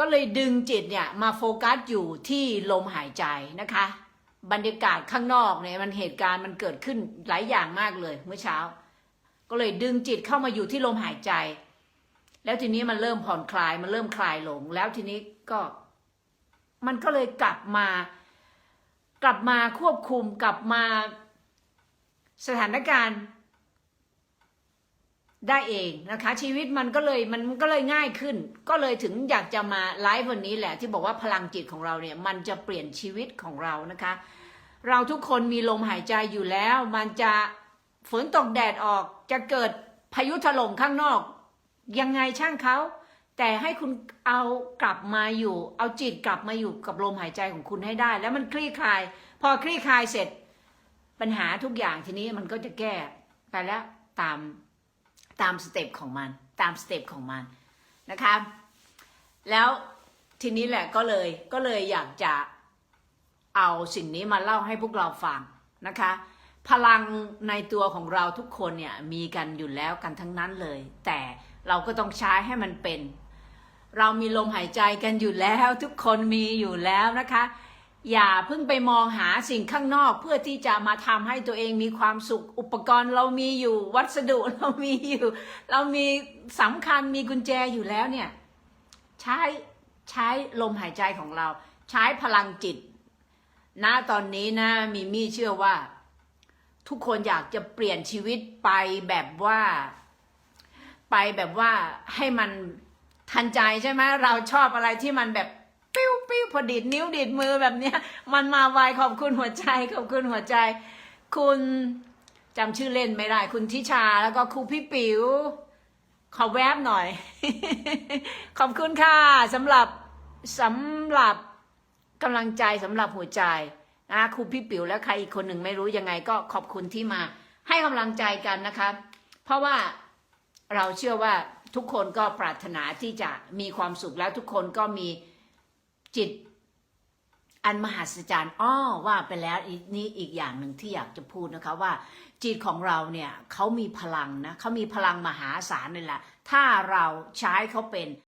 ก็เลยดึงจิตเนี่ยมาโฟกัสอยู่ที่ลมหายใจนะคะ บรรยากาศข้างนอกเนี่ยมันเหตุการณ์มันเกิดขึ้นหลายอย่างมากเลยเมื่อเช้า ก็เลยดึงจิตเข้ามาอยู่ที่ลมหายใจ แล้วทีนี้มันเริ่มผ่อนคลายมันเริ่มคลายลง แล้วทีนี้ก็ มันก็เลยกลับมา กลับมาควบคุมกลับมาสถานการณ์ ได้เองนะคะ ชีวิตมันก็เลยมันก็เลยง่ายขึ้น ก็เลยถึงอยากจะมาไลฟ์วันนี้แหละ ที่บอกว่าพลังจิตของเราเนี่ย มันจะเปลี่ยนชีวิตของเรานะคะ เราทุกคนมีลมหายใจอยู่แล้ว มันจะฝนตกแดดออกจะเกิดพายุถล่มข้างนอก ยังไงช่างเขา แต่ให้คุณเอากลับมาอยู่ เอาจิตกลับมาอยู่กับลมหายใจของคุณให้ได้ แล้วมันคลี่คลาย พอคลี่คลายเสร็จ ปัญหาทุกอย่างทีนี้มันก็จะแก้ไปแล้วตาม ตามสเต็ปของมัน ตามสเต็ปของมันนะคะ แล้วทีนี้แหละก็เลยก็เลยอยากจะเอาสิ่งนี้มาเล่าให้พวกเราฟังนะคะ พลังในตัวของเราทุกคนเนี่ยมีกันอยู่แล้วกันทั้งนั้นเลย แต่เราก็ต้องใช้ให้มันเป็น เรามีลมหายใจกันอยู่แล้ว ทุกคนมีอยู่แล้วนะคะ อย่าเพิ่งไปมองหาสิ่งข้างนอกเพื่อที่จะมาทำให้ตัวเองมีความสุข อุปกรณ์เรามีอยู่ วัสดุเรามีอยู่ เรามีสำคัญมีกุญแจอยู่แล้วเนี่ย ใช้ใช้ลมหายใจของเรา ใช้พลังจิตณตอนนี้นะมีมี่เชื่อว่า ทุกคนอยากจะเปลี่ยนชีวิตไปแบบว่า ไปแบบว่าให้มันทันใจใช่ไหมเราชอบอะไรที่มันแบบ ปิ้วพอดีดนิ้วดีดมือแบบเนี้ย มันมาไวขอบคุณหัวใจขอบคุณหัวใจ คุณจำชื่อเล่นไม่ได้ คุณทิชาแล้วก็ครูพี่ปิ๋วขอแวบหน่อย ขอบคุณค่ะสำหรับสำหรับกำลังใจสำหรับหัวใจนะครูพี่ปิ๋วและใครอีกคนหนึ่งไม่รู้ยังไงก็ขอบคุณที่มา ให้กำลังใจกันนะคะ เพราะว่าเราเชื่อว่าทุกคนก็ปรารถนาที่จะมีความสุขแล้วทุกคนก็มี จิต อันมหัศจรรย์อ้อว่าไปแล้วนี่อีกอย่างหนึ่งที่อยากจะพูดนะคะว่า จิตของเราเนี่ยเขามีพลังนะเขามีพลังมหาศาลเลยแหละถ้าเราใช้เขาเป็น